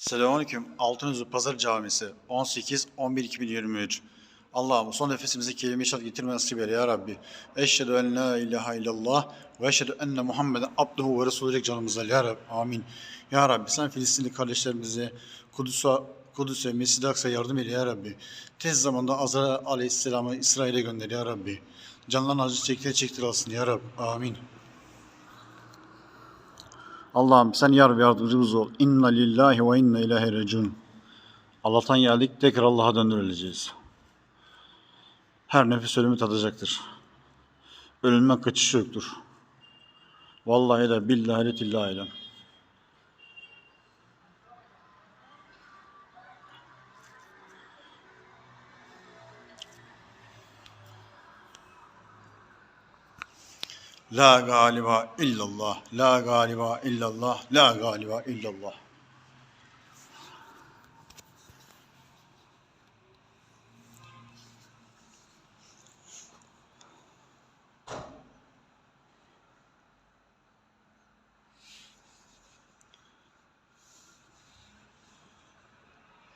Selamünaleyküm. Altınözü Pazar Camisi 18-11-2023 Allah'ım son nefesimizi kelime-i şehadet getirme nasip eyle ya Rabbi. Eşhedü en la ilahe illallah ve eşhedü enne Muhammeden abduhu ve resulü canımıza ya Rabbi. Amin. Ya Rabbi sen Filistinli kardeşlerimize Kudüs'e Kudüs'e, Mescid-i Aksa'ya yardım eyle ya Rabbi. Tez zamanda Azra aleyhisselamı İsrail'e gönder ya Rabbi. Canlarını acı çektir çektir alsın ya Rabbi. Amin. Allah'ım sen yar ve yardımcımız ol. İnna lillahi ve inna ilahe recun. Allah'tan geldik tekrar Allah'a döndürüleceğiz. Her nefes ölümü tadacaktır. Ölümden kaçış yoktur. Vallahi de billahi de tillahi de. La galiba illallah, la galiba illallah, la galiba illallah.